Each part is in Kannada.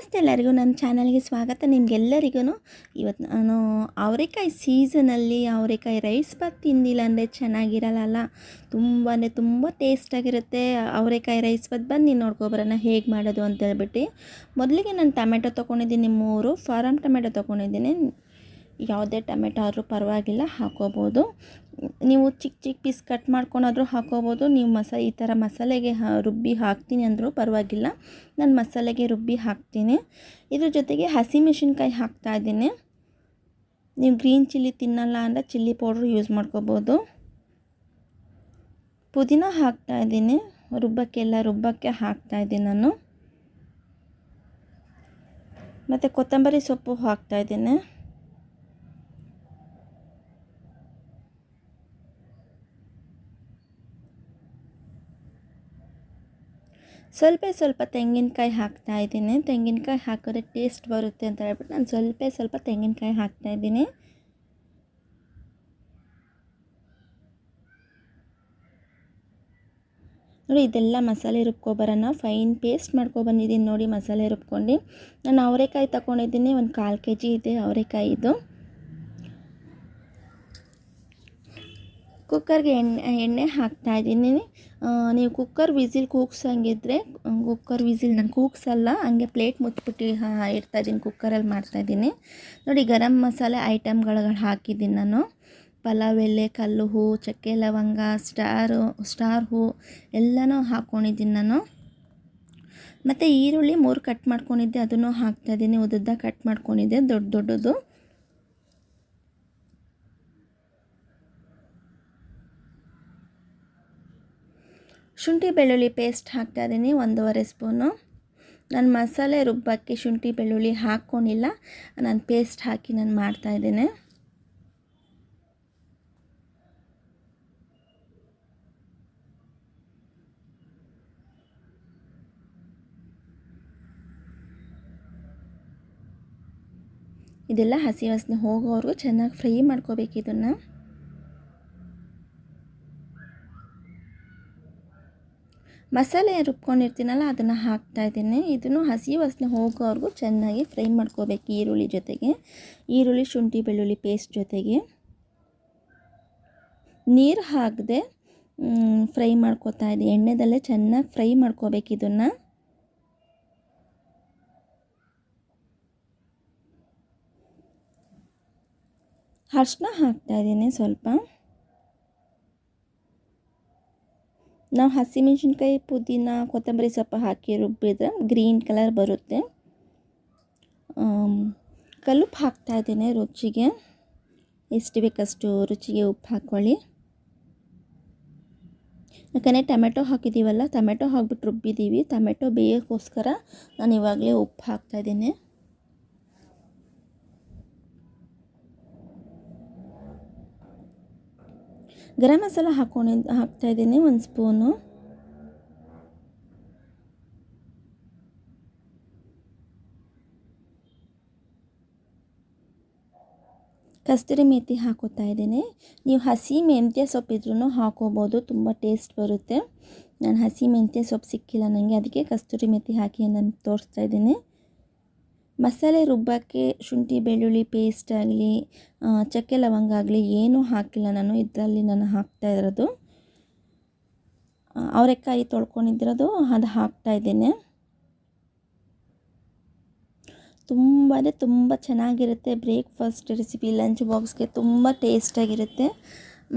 ನಮಸ್ತೆ ಎಲ್ಲರಿಗೂ, ನನ್ನ ಚಾನಲ್ಗೆ ಸ್ವಾಗತ. ನಿಮಗೆಲ್ಲರಿಗೂ ಇವತ್ತು ನಾನು ಅವರೆಕಾಯಿ ಸೀಸನಲ್ಲಿ ಅವರೆಕಾಯಿ ರೈಸ್ ಬಾತ್ ತಿಂದಿಲ್ಲ ಅಂದರೆ ಚೆನ್ನಾಗಿರಲ್ಲ ತುಂಬ ಅಂದರೆ ತುಂಬ ಟೇಸ್ಟಾಗಿರುತ್ತೆ ಅವರೆಕಾಯಿ ರೈಸ್ ಬಾತ್ ಬನ್ನಿ ನೋಡ್ಕೊಬರೋಣ ಹೇಗೆ ಮಾಡೋದು ಅಂತ ಹೇಳ್ಬಿಟ್ಟು. ಮೊದಲಿಗೆ ನಾನು ಟೊಮೆಟೊ ತೊಗೊಂಡಿದ್ದೀನಿ, ಮೂರು ಫಾರಮ್ ಟೊಮೆಟೊ ತೊಗೊಂಡಿದ್ದೀನಿ. ಯಾವುದೇ ಟೊಮೆಟೊ ಆದರೂ ಪರವಾಗಿಲ್ಲ, ಹಾಕೋಬೋದು. ನೀವು ಚಿಕ್ಕ ಚಿಕ್ಕ ಪೀಸ್ ಕಟ್ ಮಾಡ್ಕೊಂಡಾದರೂ ಹಾಕೋಬೋದು. ನೀವು ಮಸ, ಈ ಥರ ಮಸಾಲೆಗೆ ರುಬ್ಬಿ ಹಾಕ್ತೀನಿ ಅಂದರೂ ಪರವಾಗಿಲ್ಲ. ನಾನು ಮಸಾಲೆಗೆ ರುಬ್ಬಿ ಹಾಕ್ತೀನಿ. ಇದ್ರ ಜೊತೆಗೆ ಹಸಿಮೆಣಸಿನ್ಕಾಯಿ ಹಾಕ್ತಾಯಿದ್ದೀನಿ ನೀವು ಗ್ರೀನ್ ಚಿಲ್ಲಿ ತಿನ್ನಲ್ಲ ಅಂದರೆ ಚಿಲ್ಲಿ ಪೌಡ್ರ್ ಯೂಸ್ ಮಾಡ್ಕೋಬೋದು. ಪುದೀನ ಹಾಕ್ತಾಯಿದ್ದೀನಿ ರುಬ್ಬಕ್ಕೆಲ್ಲ ರುಬ್ಬಕ್ಕೆ ಹಾಕ್ತಾಯಿದ್ದೀನಿ ನಾನು. ಮತ್ತು ಕೊತ್ತಂಬರಿ ಸೊಪ್ಪು ಹಾಕ್ತಾಯಿದ್ದೀನಿ ಸ್ವಲ್ಪ ಸ್ವಲ್ಪ ತೆಂಗಿನಕಾಯಿ ಹಾಕ್ತಾ ಇದ್ದೀನಿ. ತೆಂಗಿನಕಾಯಿ ಹಾಕಿದ್ರೆ ಟೇಸ್ಟ್ ಬರುತ್ತೆ ಅಂತ ಹೇಳ್ಬಿಟ್ಟು ನಾನು ಸ್ವಲ್ಪ ಸ್ವಲ್ಪ ತೆಂಗಿನಕಾಯಿ ಹಾಕ್ತಾ ಇದ್ದೀನಿ. ನೋಡಿ, ಇದೆಲ್ಲ ಮಸಾಲೆ ರುಬ್ಕೊಬರೋಣ. ಫೈನ್ ಪೇಸ್ಟ್ ಮಾಡ್ಕೊಬಂದಿದ್ದೀನಿ ನೋಡಿ ಮಸಾಲೆ ರುಬ್ಕೊಂಡು. ನಾನು ಅವರೆಕಾಯಿ ತಗೊಂಡಿದ್ದೀನಿ ಒಂದು ಕಾಲು ಕೆ ಜಿ ಇದೆ ಅವರೆಕಾಯಿ ಇದು. ಕುಕ್ಕರ್ಗೆ ಎಣ್ಣೆ ಎಣ್ಣೆ ಹಾಕ್ತಾಯಿದ್ದೀನಿ ನೀವು ಕುಕ್ಕರ್ ವಿಸಿಲ್ ಕೂಗ್ಸಂಗಿದ್ರೆ ಕುಕ್ಕರ್ ವಿಸಿಲ್ ನಾನು ಕೂಗ್ಸಲ್ಲ, ಹಂಗೆ ಪ್ಲೇಟ್ ಮುಚ್ಚಿಬಿಟ್ಟು ಇಡ್ತಾಯಿದ್ದೀನಿ ಕುಕ್ಕರಲ್ಲಿ ಮಾಡ್ತಾಯಿದ್ದೀನಿ ನೋಡಿ, ಗರಂ ಮಸಾಲೆ ಐಟಮ್ಗಳು ಹಾಕಿದ್ದೀನಿ ನಾನು. ಪಲಾವ್, ಎಲೆ, ಕಲ್ಲು ಹೂ, ಚಕ್ಕೆ, ಲವಂಗ, ಸ್ಟಾರು, ಸ್ಟಾರ್ ಹೂ, ಎಲ್ಲನೂ ಹಾಕ್ಕೊಂಡಿದ್ದೀನಿ ನಾನು. ಮತ್ತು ಈರುಳ್ಳಿ ಮೂರು ಕಟ್ ಮಾಡ್ಕೊಂಡಿದ್ದೆ, ಅದನ್ನು ಹಾಕ್ತಾಯಿದ್ದೀನಿ ಉದ್ದ ಕಟ್ ಮಾಡ್ಕೊಂಡಿದ್ದೆ, ದೊಡ್ಡ ದೊಡ್ಡದು. ಶುಂಠಿ ಬೆಳ್ಳುಳ್ಳಿ ಪೇಸ್ಟ್ ಹಾಕ್ತಾ ಇದ್ದೀನಿ, ಒಂದೂವರೆ ಸ್ಪೂನು ನಾನು ಮಸಾಲೆ ರುಬ್ಬಕ್ಕೆ ಶುಂಠಿ ಬೆಳ್ಳುಳ್ಳಿ ಹಾಕ್ಕೊಂಡಿಲ್ಲ. ನಾನು ಪೇಸ್ಟ್ ಹಾಕಿ ನಾನು ಮಾಡ್ತಾಯಿದ್ದೇನೆ ಇದೆಲ್ಲ ಹಸಿ ವಾಸನೆ ಹೋಗೋವರೆಗೂ ಚೆನ್ನಾಗಿ ಫ್ರೈ ಮಾಡ್ಕೋಬೇಕು ಇದನ್ನು. ಮಸಾಲೆ ರುಬ್ಕೊಂಡಿರ್ತೀನಲ್ಲ, ಅದನ್ನು ಹಾಕ್ತಾ ಇದ್ದೀನಿ. ಇದನ್ನು ಹಸಿ ವಾಸನೆ ಹೋಗೋವರೆಗೂ ಚೆನ್ನಾಗಿ ಫ್ರೈ ಮಾಡ್ಕೋಬೇಕು ಈರುಳ್ಳಿ ಜೊತೆಗೆ. ಈರುಳ್ಳಿ, ಶುಂಠಿ, ಬೆಳ್ಳುಳ್ಳಿ ಪೇಸ್ಟ್ ಜೊತೆಗೆ. ನೀರು ಹಾಕದೆ ಫ್ರೈ ಮಾಡ್ಕೋತಾ ಇದ್ದೀನಿ. ಎಣ್ಣೆದಲ್ಲೇ ಚೆನ್ನಾಗಿ ಫ್ರೈ ಮಾಡ್ಕೋಬೇಕು ಇದನ್ನು. ಅರ್ಶಿನ ಹಾಕ್ತಾಯಿದ್ದೀನಿ ಸ್ವಲ್ಪ. ನಾವು ಹಸಿಮೆಣ್ಸಿನ್ಕಾಯಿ ಪುದೀನ, ಕೊತ್ತಂಬರಿ ಸೊಪ್ಪು ಹಾಕಿ ರುಬ್ಬಿದ್ರೆ ಗ್ರೀನ್ ಕಲರ್ ಬರುತ್ತೆ. ಕಲುಪು ಹಾಕ್ತಾಯಿದ್ದೇನೆ ರುಚಿಗೆ. ಎಷ್ಟು ಬೇಕಷ್ಟು ರುಚಿಗೆ ಉಪ್ಪು ಹಾಕ್ಕೊಳ್ಳಿ. ಯಾಕಂದರೆ ಟೊಮೆಟೊ ಹಾಕಿದ್ದೀವಲ್ಲ ಟೊಮೆಟೊ ಹಾಕ್ಬಿಟ್ಟು ರುಬ್ಬಿದ್ದೀವಿ ಟೊಮೆಟೊ ಬೇಯೋಕ್ಕೋಸ್ಕರ ನಾನು ಇವಾಗಲೇ ಉಪ್ಪು ಹಾಕ್ತಾಯಿದ್ದೀನಿ ಗರಂ ಮಸಾಲ ಹಾಕ್ಕೊಂಡು ಹಾಕ್ತಾಯಿದ್ದೀನಿ ಒಂದು ಸ್ಪೂನು. ಕಸ್ತೂರಿ ಮೇಥಿ ಹಾಕೋತಾ ಇದ್ದೀನಿ. ನೀವು ಹಸಿ ಮೆಂತ್ಯ ಸೊಪ್ಪಿದ್ರೂ ಹಾಕೋಬೋದು, ತುಂಬ ಟೇಸ್ಟ್ ಬರುತ್ತೆ. ನಾನು ಹಸಿ ಮೆಂತ್ಯ ಸೊಪ್ಪು ಸಿಕ್ಕಿಲ್ಲ ನನಗೆ ಅದಕ್ಕೆ ಕಸ್ತೂರಿ ಮೆಥಿ ಹಾಕಿ ನಾನು ತೋರಿಸ್ತಾ ಇದ್ದೀನಿ. ಮಸಾಲೆ ರುಬ್ಬಕ್ಕೆ ಶುಂಠಿ, ಬೆಳ್ಳುಳ್ಳಿ ಪೇಸ್ಟ್ ಆಗಲಿ ಚಕ್ಕೆ ಲವಂಗ ಆಗಲಿ ಏನೂ ಹಾಕಿಲ್ಲ ನಾನು. ಇದರಲ್ಲಿ ನಾನು ಹಾಕ್ತಾ ಇರೋದು. ಅವರೆಕಾಯಿ ತೊಳ್ಕೊಂಡಿದ್ದಿರೋದು, ಅದು ಹಾಕ್ತಾ ಇದ್ದೇನೆ. ತುಂಬ ಅಂದರೆ ತುಂಬ ಚೆನ್ನಾಗಿರುತ್ತೆ ಬ್ರೇಕ್ಫಾಸ್ಟ್ ರೆಸಿಪಿ ಲಂಚ್ ಬಾಕ್ಸ್ಗೆ ತುಂಬ ಟೇಸ್ಟಾಗಿರುತ್ತೆ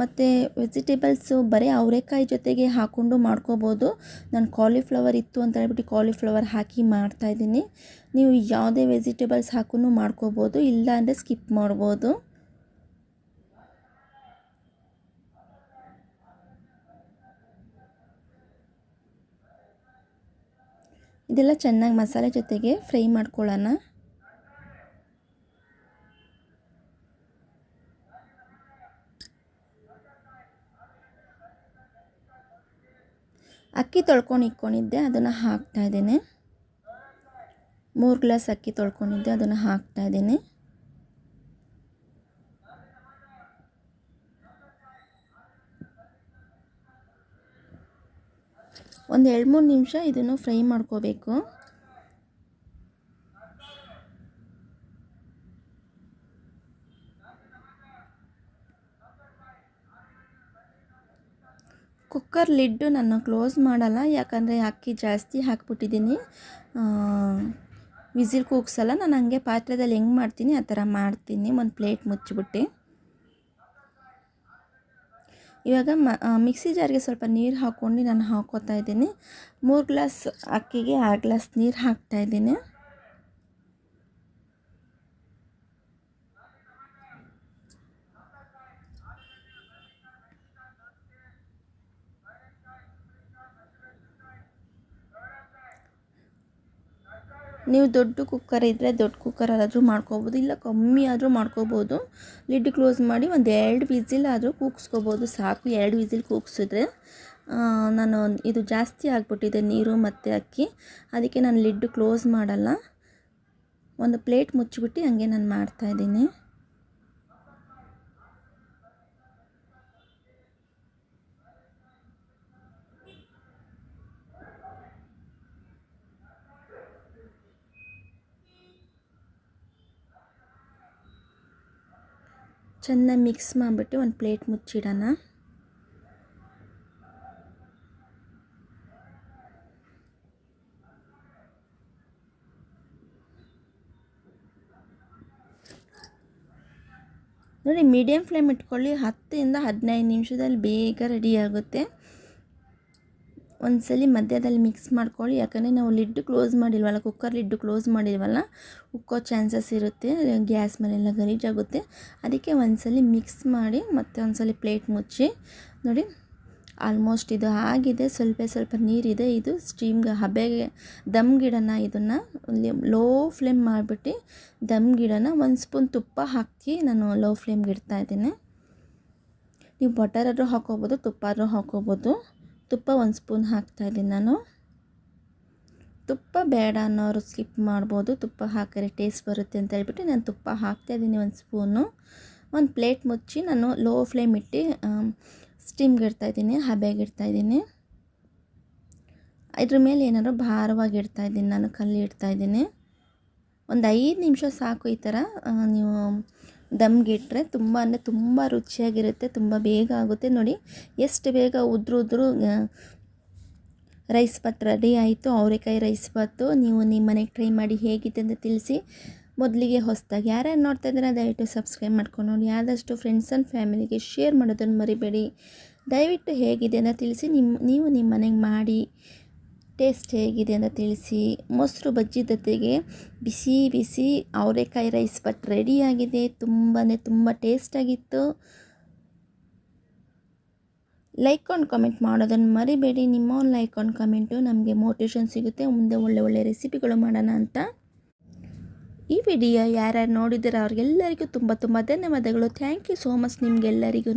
ಮತ್ತು ವೆಜಿಟೇಬಲ್ಸು ಬರೀ ಅವರೆಕಾಯಿ ಜೊತೆಗೆ ಹಾಕ್ಕೊಂಡು ಮಾಡ್ಕೋಬೋದು. ನಾನು ಕಾಲಿಫ್ಲವರ್ ಇತ್ತು ಅಂತ ಹೇಳ್ಬಿಟ್ಟು ಕಾಲಿಫ್ಲವರ್ ಹಾಕಿ ಮಾಡ್ತಾಯಿದ್ದೀನಿ ನೀವು ಯಾವುದೇ ವೆಜಿಟೇಬಲ್ಸ್ ಹಾಕೂ ಮಾಡ್ಕೋಬೋದು ಇಲ್ಲ ಅಂದರೆ ಸ್ಕಿಪ್ ಮಾಡ್ಬೋದು. ಇದೆಲ್ಲ ಚೆನ್ನಾಗಿ ಮಸಾಲೆ ಜೊತೆಗೆ ಫ್ರೈ ಮಾಡ್ಕೊಳ್ಳೋಣ ಅಕ್ಕಿ ತೊಳ್ಕೊಂಡು ಇಟ್ಕೊಂಡಿದ್ದೆ ಅದನ್ನು ಇದ್ದೇನೆ. ಮೂರು ಗ್ಲಾಸ್ ಅಕ್ಕಿ ತೊಳ್ಕೊಂಡಿದ್ದೆ, ಅದನ್ನು ಹಾಕ್ತಾಯಿದ್ದೀನಿ ಒಂದು ಎರಡು ಮೂರು ನಿಮಿಷ ಇದನ್ನು ಫ್ರೈ ಮಾಡ್ಕೋಬೇಕು. ಕುಕ್ಕರ್ ಲಿಡ್ಡು ನಾನು ಕ್ಲೋಸ್ ಮಾಡಲ್ಲ, ಯಾಕಂದರೆ ಅಕ್ಕಿ ಜಾಸ್ತಿ ಹಾಕ್ಬಿಟ್ಟಿದ್ದೀನಿ. ವಿಸಿಲ್ ಕೂಗ್ಸಲ್ಲ, ನಾನು ಹಂಗೆ ಪಾತ್ರೆದಲ್ಲಿ ಹೆಂಗೆ ಮಾಡ್ತೀನಿ, ಆ ಥರ ಮಾಡ್ತೀನಿ. ಒಂದು ಪ್ಲೇಟ್ ಮುಚ್ಚಿಬಿಟ್ಟು. ಇವಾಗ ಮ ಮಿಕ್ಸಿ ಜಾರಿಗೆ ಸ್ವಲ್ಪ ನೀರು ಹಾಕ್ಕೊಂಡು ನಾನು ಹಾಕೋತಾ ಇದ್ದೀನಿ. ಮೂರು ಗ್ಲಾಸ್ ಅಕ್ಕಿಗೆ ಆರು ಗ್ಲಾಸ್ ನೀರು ಹಾಕ್ತಾಯಿದ್ದೀನಿ ನೀವು ದೊಡ್ಡ ಕುಕ್ಕರ್ ಇದ್ದರೆ ದೊಡ್ಡ ಕುಕ್ಕರಲ್ಲಾದರೂ ಮಾಡ್ಕೋಬೋದು, ಇಲ್ಲ ಕಮ್ಮಿ ಆದರೂ ಮಾಡ್ಕೋಬೋದು. ಲಿಡ್ ಕ್ಲೋಸ್ ಮಾಡಿ ಒಂದು ಎರಡು ವಿಸಿಲ್ ಆದರೂ ಕೂಗಿಸ್ಕೋಬೋದು, ಸಾಕು ಎರಡು ವಿಸಿಲ್ ಕೂಗಿಸಿದ್ರೆ. ನಾನು ಇದು ಜಾಸ್ತಿ ಆಗಿಬಿಟ್ಟಿದೆ ನೀರು ಮತ್ತು ಅಕ್ಕಿ. ಅದಕ್ಕೆ ನಾನು ಲಿಡ್ ಕ್ಲೋಸ್ ಮಾಡಲ್ಲ. ಒಂದು ಪ್ಲೇಟ್ ಮುಚ್ಚಿಬಿಟ್ಟು ಹಂಗೆ ನಾನು ಮಾಡ್ತಾಯಿದ್ದೀನಿ ಚೆನ್ನಾಗಿ ಮಿಕ್ಸ್ ಮಾಡಿಬಿಟ್ಟು ಒಂದು ಪ್ಲೇಟ್ ಮುಚ್ಚಿಡೋಣ. ನೋಡಿ ಮೀಡಿಯಮ್ ಫ್ಲೇಮ್ ಇಟ್ಕೊಳ್ಳಿ, ಹತ್ತರಿಂದ ಹದಿನೈದು ನಿಮಿಷದಲ್ಲಿ ಬೇಗ ರೆಡಿ ಆಗುತ್ತೆ. ಒಂದ್ಸಲಿ ಮಧ್ಯದಲ್ಲಿ ಮಿಕ್ಸ್ ಮಾಡ್ಕೊಳ್ಳಿ. ಯಾಕಂದರೆ ನಾವು ಲಿಡ್ ಕ್ಲೋಸ್ ಮಾಡಿಲ್ವಲ್ಲ, ಕುಕ್ಕರ್ ಲಿಡ್ ಕ್ಲೋಸ್ ಮಾಡಿಲ್ವಲ್ಲ, ಉಕ್ಕೋ ಚಾನ್ಸಸ್ ಇರುತ್ತೆ. ಗ್ಯಾಸ್ ಮೇಲೆಲ್ಲ ಗಲೀಜಾಗುತ್ತೆ. ಅದಕ್ಕೆ ಒಂದ್ಸಲಿ ಮಿಕ್ಸ್ ಮಾಡಿ ಮತ್ತೆ ಒಂದ್ಸಲಿ ಪ್ಲೇಟ್ ಮುಚ್ಚಿ, ನೋಡಿ, ಆಲ್ಮೋಸ್ಟ್ ಇದು ಆಗಿದೆ. ಸ್ವಲ್ಪ ಸ್ವಲ್ಪ ನೀರಿದೆ. ಇದು ಸ್ಟೀಮ್ಗೆ ಹಬೆಗೆ, ದಮ್ ಗಿಡನ ಇದನ್ನು ಲೋ ಫ್ಲೇಮ್ ಮಾಡಿಬಿಟ್ಟು ದಮ್ ಗಿಡನ ಒಂದು ಸ್ಪೂನ್ ತುಪ್ಪ ಹಾಕಿ ನಾನು ಲೋ ಫ್ಲೇಮ್ಗೆ ಇಡ್ತಾ ಇದ್ದೀನಿ. ನೀವು ಬಟರ್ ಆದರೂ ಹಾಕೋಬೋದು ತುಪ್ಪ ಆದರೂ ಹಾಕೋಬೋದು ತುಪ್ಪ ಒಂದು ಸ್ಪೂನ್ ಹಾಕ್ತಾಯಿದ್ದೀನಿ ನಾನು. ತುಪ್ಪ ಬೇಡ ಅನ್ನೋರು ಸ್ಕಿಪ್ ಮಾಡ್ಬೋದು. ತುಪ್ಪ ಹಾಕಿದ್ರೆ ಟೇಸ್ಟ್ ಬರುತ್ತೆ ಅಂತ ಹೇಳ್ಬಿಟ್ಟು ನಾನು ತುಪ್ಪ ಹಾಕ್ತಾಯಿದ್ದೀನಿ ಒಂದು ಸ್ಪೂನು. ಒಂದು ಪ್ಲೇಟ್ ಮುಚ್ಚಿ ನಾನು ಲೋ ಫ್ಲೇಮ್ ಇಟ್ಟು ಸ್ಟೀಮ್ಗೆ ಇಡ್ತಾಯಿದ್ದೀನಿ, ಹಬೆಗೆ ಇಡ್ತಾಯಿದ್ದೀನಿ. ಇದ್ರ ಮೇಲೆ ಏನಾದ್ರು ಭಾರವಾಗಿ ಇಡ್ತಾಯಿದ್ದೀನಿ ನಾನು, ಕಲ್ಲಿ ಇಡ್ತಾಯಿದ್ದೀನಿ. ಒಂದು ಐದು ನಿಮಿಷ ಸಾಕು ಈ ಥರ ನೀವು ದಮ್ಗಿಟ್ರೆ ತುಂಬ ಅಂದರೆ ತುಂಬ ರುಚಿಯಾಗಿರುತ್ತೆ, ತುಂಬ ಬೇಗ ಆಗುತ್ತೆ ನೋಡಿ. ಎಷ್ಟು ಬೇಗ ಉದ್ರು ಉದ್ರು ರೈಸ್ ಭಾತ್ ರೆಡಿ ಆಯಿತು, ಅವರೆಕಾಯಿ ರೈಸ್ ಭಾತು ನೀವು ನಿಮ್ಮ ಮನೆಗೆ ಟ್ರೈ ಮಾಡಿ ಹೇಗಿದೆ ಅಂತ ತಿಳಿಸಿ ಮೊದಲಿಗೆ ಹೊಸದಾಗಿ ಯಾರ್ಯಾರು ನೋಡ್ತಾ ಇದ್ದಾರೆ, ದಯವಿಟ್ಟು ಸಬ್ಸ್ಕ್ರೈಬ್ ಮಾಡ್ಕೊಂಡು ನೋಡಿ. ಆದಷ್ಟು ಫ್ರೆಂಡ್ಸ್ ಆ್ಯಂಡ್ ಫ್ಯಾಮಿಲಿಗೆ ಶೇರ್ ಮಾಡೋದನ್ನು ಮರಿಬೇಡಿ. ದಯವಿಟ್ಟು ಹೇಗಿದೆ ಅಂತ ತಿಳಿಸಿ ನಿಮ್ಮ ನೀವು ನಿಮ್ಮ ಮನೆಗೆ ಮಾಡಿ ಟೇಸ್ಟ್ ಹೇಗಿದೆ ಅಂತ ತಿಳಿಸಿ, ಮೊಸರು ಬಜ್ಜಿ ಜೊತೆಗೆ ಬಿಸಿ ಬಿಸಿ ಅವರೆಕಾಯಿ ರೈಸ್ ಬಟ್ ರೆಡಿಯಾಗಿದೆ ತುಂಬಾ ತುಂಬ ಟೇಸ್ಟಾಗಿತ್ತು ಲೈಕ್ ಆ್ಯಂಡ್ ಕಮೆಂಟ್ ಮಾಡೋದನ್ನು ಮರಿಬೇಡಿ. ನಿಮ್ಮ ಲೈಕ್ ಆ್ಯಂಡ್ ಕಮೆಂಟು ನಮಗೆ ಮೋಟಿವೇಶನ್ ಸಿಗುತ್ತೆ. ಮುಂದೆ ಒಳ್ಳೆ ಒಳ್ಳೆ ರೆಸಿಪಿಗಳು ಮಾಡೋಣ ಅಂತ. ಈ ವಿಡಿಯೋ ಯಾರ್ಯಾರು ನೋಡಿದರೆ ಅವ್ರಿಗೆಲ್ಲರಿಗೂ ತುಂಬ ತುಂಬ ಧನ್ಯವಾದಗಳು. ಥ್ಯಾಂಕ್ ಯು ಸೋ ಮಚ್ ನಿಮಗೆಲ್ಲರಿಗೂ